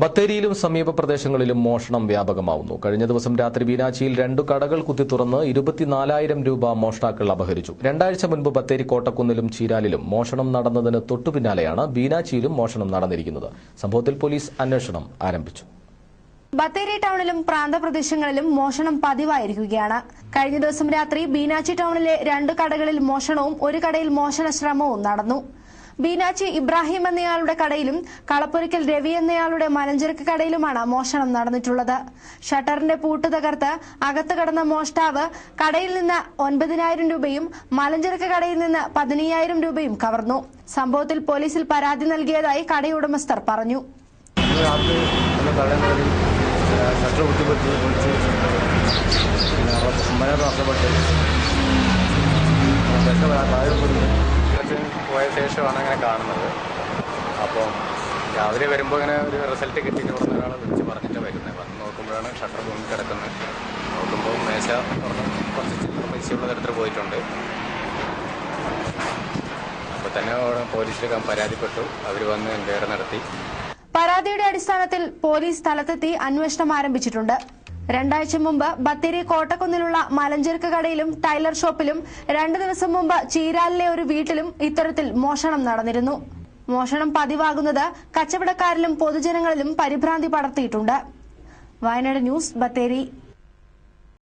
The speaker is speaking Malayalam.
ബത്തേരിയിലും സമീപ പ്രദേശങ്ങളിലും മോഷണം വ്യാപകമാവുന്നു. കഴിഞ്ഞ ദിവസം രാത്രി ബീനാച്ചിയിൽ രണ്ടു കടകൾ കുത്തി തുറന്ന് ഇരുപത്തിനാലായിരം രൂപ മോഷ്ടാക്കൾ അപഹരിച്ചു. രണ്ടാഴ്ച മുൻപ് ബത്തേരി കോട്ടക്കുന്നിലും ചീരാലിലും മോഷണം നടന്നതിന് തൊട്ടുപിന്നാലെയാണ് ബീനാച്ചിയിലും മോഷണം നടന്നിരിക്കുന്നത്. സംഭവത്തിൽ പോലീസ് അന്വേഷണം ആരംഭിച്ചു. ബത്തേരി ടൗണിലും പ്രാന്തപ്രദേശങ്ങളിലും മോഷണം പതിവായിരിക്കുകയാണ്. കഴിഞ്ഞ ദിവസം രാത്രി ബീനാച്ചി ടൗണിലെ രണ്ട് കടകളിൽ മോഷണവും ഒരു കടയിൽ മോഷണ ശ്രമവും നടന്നു. ബീനാച്ചി ഇബ്രാഹിം എന്നയാളുടെ കടയിലും കളപ്പുരയ്ക്കൽ രവി എന്നയാളുടെ മലഞ്ചരക്ക് കടയിലുമാണ് മോഷണം നടന്നിട്ടുള്ളത്. ഷട്ടറിന്റെ പൂട്ട് തകർത്ത് അകത്ത് കടന്ന മോഷ്ടാവ് കടയിൽ നിന്ന് ഒൻപതിനായിരം രൂപയും മലഞ്ചരക്ക് കടയിൽ നിന്ന് പതിനയ്യായിരം രൂപയും കവർന്നു. സംഭവത്തിൽ പോലീസിൽ പരാതി നൽകിയതായി കടയുടമസ്ഥർ പറഞ്ഞു. പോയ ശേഷമാണ് അങ്ങനെ കാണുന്നത്. അപ്പം രാവിലെ വരുമ്പോൾ ഇങ്ങനെ ഒരു റിസൾട്ട് കിട്ടി ഇവിടെ ഒരാൾ വിളിച്ച് പറഞ്ഞിട്ട് വരുന്നത് വന്ന് നോക്കുമ്പോഴാണ് ഷട്ടർ പൊങ്ങി കിടക്കുന്നത്. നോക്കുമ്പോൾ മേശ തുറന്ന് കുറച്ച് ചില്ലറ പൈസയുള്ള തരത്തിൽ പോയിട്ടുണ്ട്. അപ്പോൾ തന്നെ പോലീസിൽ പരാതിപ്പെട്ടു. അവർ വന്ന് എൻക്വയറി നടത്തി. പരാതിയുടെ അടിസ്ഥാനത്തിൽ പോലീസ് സ്ഥലത്തെത്തി അന്വേഷണം ആരംഭിച്ചിട്ടുണ്ട്. രണ്ടാഴ്ച മുമ്പ് ബത്തേരി കോട്ടക്കുന്നിലുള്ള മലഞ്ചെരുക്ക് കടയിലും ടൈലർ ഷോപ്പിലും രണ്ടു ദിവസം മുമ്പ് ചീരാലിലെ ഒരു വീട്ടിലും ഇത്തരത്തിൽ മോഷണം നടന്നിരുന്നു. മോഷണം പതിവാകുന്നത് കച്ചവടക്കാരിലും പൊതുജനങ്ങളിലും പരിഭ്രാന്തി പടർത്തിയിട്ടുണ്ട്. വയനാട് ന്യൂസ് ബത്തേരി.